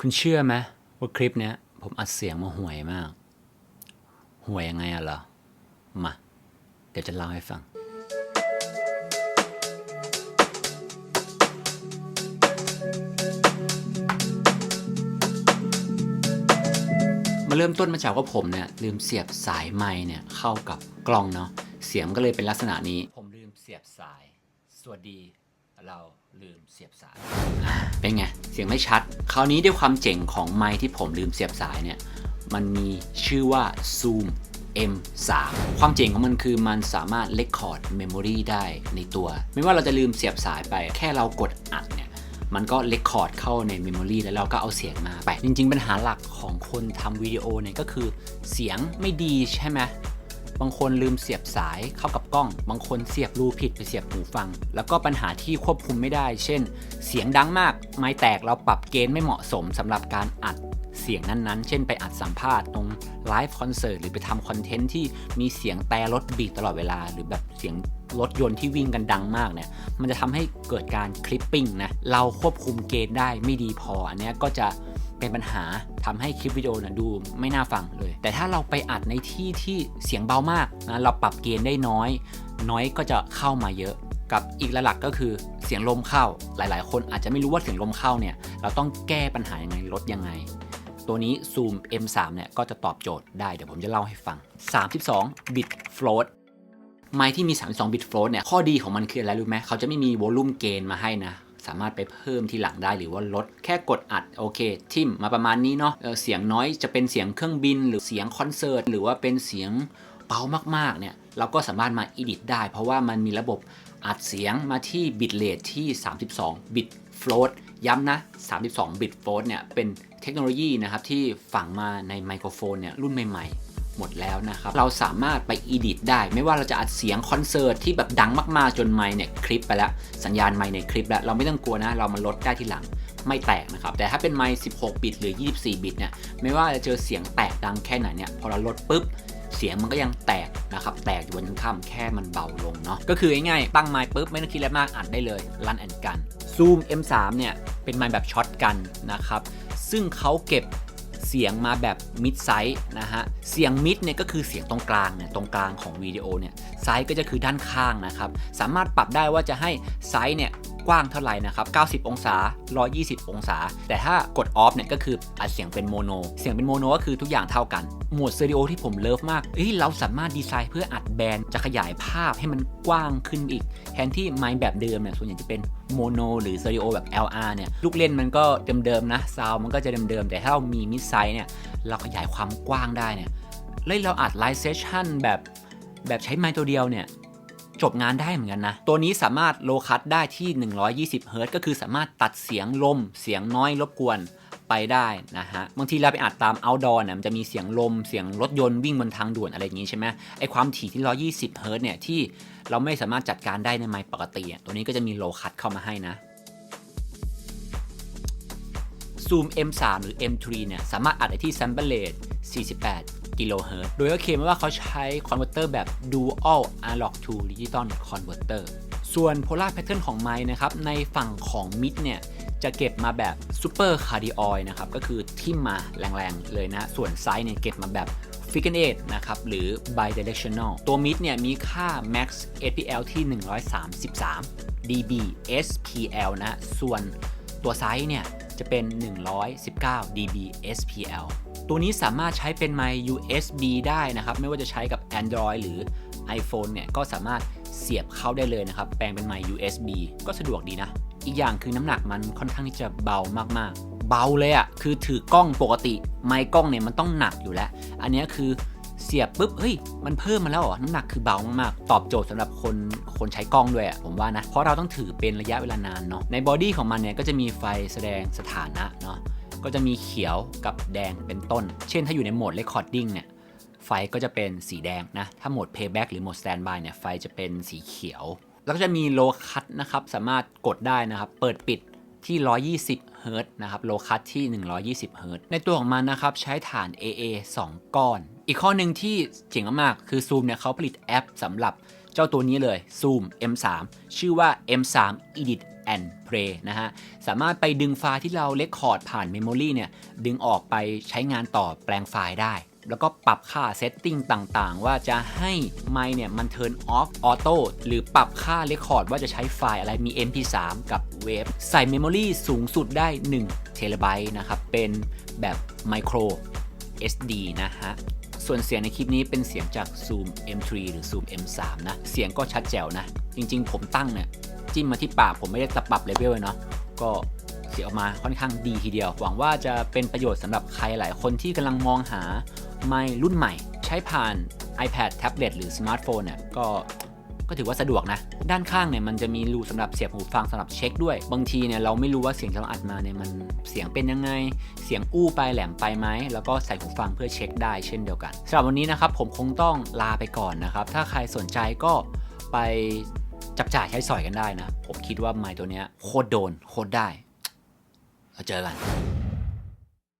คุณเชื่อไหมว่าคลิปเนี้ยผมอัดเสียงมาห่วยมาก ห่วยยังไงอะเหรอ มา เดี๋ยวจะเล่าให้ฟัง มาเริ่มต้นมาจากว่าผมเนี่ย ลืมเสียบสายไมค์เนี่ย เข้ากับกล้องเนาะเสียงก็เลยเป็นลักษณะนี้ ผมลืมเสียบสาย สวัสดีเรา ลืมเสียบสาย เป็นไง เสียงไม่ชัด คราวนี้ด้วยความเจ๋งของไมค์ที่ผมลืมเสียบสายเนี่ย มันมีชื่อว่า Zoom M3 ความเจ๋งของมันคือมันสามารถ Record Memory ได้ในตัว ไม่ว่าเราจะลืมเสียบสายไป แค่เรากดอัดเนี่ย มันก็ Record เข้าใน Memory แล้วเราก็เอาเสียงมาไป จริง ๆ ปัญหาหลักของคนทำวิดีโอเนี่ยก็คือเสียงไม่ดีใช่ไหมบางคนลืมเสียบสายเข้ากับ กล้อง บางคนเสียบรูผิดไปเสียบหูฟัง แล้วก็ปัญหาที่ควบคุมไม่ได้ เช่น เสียงดังมาก ไม้แตกเราปรับเกณฑ์ไม่เหมาะสมสำหรับการอัดเสียงนั้นๆ เช่นไปอัดสัมภาษณ์ตรงไลฟ์คอนเสิร์ตหรือไปทำคอนเทนต์ที่มีเสียงแต่รถบีบตลอดเวลา หรือแบบเสียงรถยนต์ที่วิ่งกันดังมากเนี่ย มันจะทำให้เกิดการคลิปปิ้งนะ เราควบคุมเกณฑ์ได้ไม่ดีพอ อันเนี้ยก็จะ เป็นปัญหาทำให้คลิปวิดีโอนะดูไม่น่าฟังเลย แต่ถ้าเราไปอัดในที่ที่เสียงเบามากนะเราปรับเกณฑ์ได้น้อย น้อยก็จะเข้ามาเยอะกับอีกหลักก็คือเสียงลมเข้า หลาย ๆ คนอาจจะไม่รู้ว่าเสียงลมเข้าเนี่ยเราต้องแก้ปัญหายังไงลดยังไง ตัวนี้ Zoom M3 เนี่ยก็จะตอบโจทย์ได้เดี๋ยวผมจะเล่าให้ฟัง 32 bit float ไมค์ที่มี 32 bit float เนี่ยข้อดีของมันคืออะไรรู้ไหมเขาจะไม่มีวอลลุ่มเกณฑ์มาให้นะ สามารถไปเพิ่มที่หลังได้หรือว่าลดแค่กดอัดโอเค ทิมมาประมาณนี้เนาะเเสียงน้อยจะเป็นเสียงเครื่องบิน หรือเสียงคอนเสิร์ตหรือว่าเป็นเสียงเบามากๆเนี่ยเราก็สามารถมา edit ได้ เพราะว่ามันมีระบบอัดเสียงมาที่ bit rate ที่ 32 bit float ย้ำนะ 32 bit float เนี่ยเป็นเทคโนโลยีนะครับที่ฝังมาในไมโครโฟนเนี่ยรุ่นใหม่ๆ หมดแล้วนะครับ เราสามารถไป edit ได้ ไม่ว่าเราจะอัดเสียงคอนเสิร์ตที่แบบดังมากๆจนไมค์เนี่ยคลิปไปแล้ว สัญญาณไมค์ในคลิปแล้ว เราไม่ต้องกลัวนะ เรามาลดได้ทีหลังไม่แตกนะครับ แต่ถ้าเป็นไมค์16 บิตหรือ 24 บิตเนี่ย ไม่ว่าจะเจอเสียงแตกดังแค่ไหนเนี่ย พอเราลดปุ๊บ เสียงมันก็ยังแตกนะครับ แตกอยู่บนข้ามแค่มันเบาลงเนาะ ก็คือง่ายๆ ตั้งไมค์ปุ๊บไม่ต้องคิดอะไรมากอัดได้เลยรันแอนกัน Zoom M3 เนี่ยเป็นไมค์แบบช็อตกันนะครับ ซึ่งเขาเก็บ เสียงมาแบบมิดไซส์นะฮะ เสียงมิดเนี่ยก็คือเสียงตรงกลางเนี่ยตรงกลางของวิดีโอเนี่ยไซส์ก็จะคือด้านข้างนะครับ สามารถปรับได้ว่าจะให้ไซส์เนี่ย กว้างเท่าไหร่นะครับ 90 องศา 120 องศา แต่ถ้ากดออฟเนี่ยก็คืออัดเสียงเป็นโมโน เสียงเป็นโมโนก็คือทุกอย่างเท่ากัน โหมดสเตอริโอที่ผมเลิฟมากเอ้ยเราสามารถดีไซน์เพื่ออัดแบนจะขยายภาพให้มันกว้างขึ้นอีก แทนที่ไมค์แบบเดิมเนี่ยส่วนใหญ่จะเป็นโมโนหรือสเตอริโอแบบ LR เนี่ยลูกเล่นมันก็เดิมๆนะซาวมันก็จะเดิมๆแต่ถ้าเรามีมิดไซส์เนี่ยเราขยายความกว้างได้เนี่ยเล่นเราอัดไลฟ์เซสชั่นแบบแบบใช้ไมค์ตัวเดียวเนี่ย จบงานได้เหมือนกันนะ ตัวนี้สามารถโลคัตได้ที่ 120 เฮิรต์ก็คือสามารถตัดเสียงลม เสียงน้อยรบกวนไปได้นะฮะ บางทีเราไปอัดตาม outdoor เนี่ยมันจะมีเสียงลม เสียงรถยนต์วิ่งบนทางด่วนอะไรอย่างงี้ใช่ไหมไอความถี่ที่ 120 เฮิรต์เนี่ยที่เราไม่สามารถจัดการได้ในไมค์ปกติ ตัวนี้ก็จะมีโลคัตเข้ามาให้นะ Zoom M3 หรือ M3 เนี่ยสามารถอัดได้ที่ sample rate 48 กิโลเฮิรตซ์โดยก็เคลมว่าเขาใช้คอนเวอร์เตอร์แบบ dual analog to digital converter ส่วน polar pattern ของไมค์นะครับ ในฝั่งของ mid เนี่ย จะเก็บมาแบบ super cardioid นะครับ ก็คือทิ่มมาแรงๆ เลยนะ ส่วนไซส์เนี่ยเก็บมาแบบ Figure 8นะครับ หรือ bidirectional ตัว mid เนี่ยมีค่า max SPL ที่ 133 dB SPL นะ ส่วนตัวไซส์เนี่ยจะเป็น 119 dB SPL ตัวนี้สามารถใช้เป็นไมค์ USB ได้นะครับ ไม่ว่าจะใช้กับ Android หรือ iPhone เนี่ยก็สามารถเสียบเข้าได้เลยนะครับ แปลงเป็นไมค์ USB ก็สะดวกดีนะ อีกอย่างคือน้ำหนักมันค่อนข้างที่จะเบามากๆ เบาเลยอะ่ะ คือถือกล้องปกติ ไมค์กล้องเนี่ยมันต้องหนักอยู่แล้ว อันนี้คือเสียบปุ๊บ เฮ้ย มันเพิ่มมาแล้วเหรอ น้ำหนักคือเบามากๆ ตอบโจทย์สำหรับคนคนใช้กล้องด้วยอะผมว่านะ เพราะเราต้องถือเป็นระยะเวลานานเนาะ ในบอดี้ของมันเนี่ยก็จะมีไฟแสดงสถานะเนาะ ก็จะมีเขียวกับแดงเป็นต้น เช่นถ้าอยู่ในโหมด recording เนี่ยไฟก็จะเป็นสีแดงนะ ถ้าโหมด playback หรือโหมด standby เนี่ยไฟจะเป็นสีเขียว แล้วก็จะมี low cut นะครับ สามารถกดได้นะครับ เปิดปิดที่ 120เฮิรต์นะครับ low cut ที่ 120เฮิรต์ในตัวของมันนะครับ ใช้ฐาน AA 2 ก้อน อีกข้อหนึ่งที่เจ๋งมากๆคือ Zoom เนี่ยเขาผลิตแอปสำหรับ เจ้าตัวนี้เลย Zoom M3 ชื่อว่า M3 Edit and Play นะฮะ สามารถไปดึงไฟล์ที่เราเลคคอร์ดผ่าน Memory เนี่ย ดึงออกไปใช้งานต่อแปลงไฟล์ได้ แล้วก็ปรับค่าเซตติ้งต่างๆ ว่าจะให้ไมเนี่ยมัน turn off auto หรือปรับค่า record ว่าจะใช้ไฟล์อะไรมี MP3 กับ Wave ใส่ Memory สูงสุดได้1เทราไบต์นะครับ เป็นแบบ Micro SD นะฮะ ส่วนเสียงในคลิปนี้เป็นเสียงจาก Zoom M3 หรือ Zoom M3 นะ เสียงก็ชัดแจ๋วนะ จริงๆ ผมตั้งเนี่ยจิ้มมาที่ปากผมไม่ได้ตะปรับเลเวลเลยเนาะก็เสียงออกมาค่อนข้างดีทีเดียว หวังว่าจะเป็นประโยชน์สำหรับใครหลายคนที่กำลังมองหาไมค์รุ่นใหม่ ใช้ผ่าน iPad แท็บเล็ตหรือสมาร์ทโฟนเนี่ยก็ ก็ถือว่าสะดวกนะ ด้านข้างเนี่ยมันจะมีรูสำหรับเสียบหูฟังสำหรับเช็คด้วย บางทีเนี่ยเราไม่รู้ว่าเสียงที่เราอัดมาเนี่ยมันเสียงเป็นยังไง เสียงอู้ไปแหลมไปไหมแล้วก็ใส่หูฟังเพื่อเช็คได้เช่นเดียวกันสำหรับวันนี้นะครับผมคงต้องลาไปก่อนนะครับถ้าใครสนใจก็ไปจับจ่ายใช้สอยกันได้นะ ผมคิดว่าไมค์ตัวเนี้ยโคตรโดนโคตรได้แล้วเจอกัน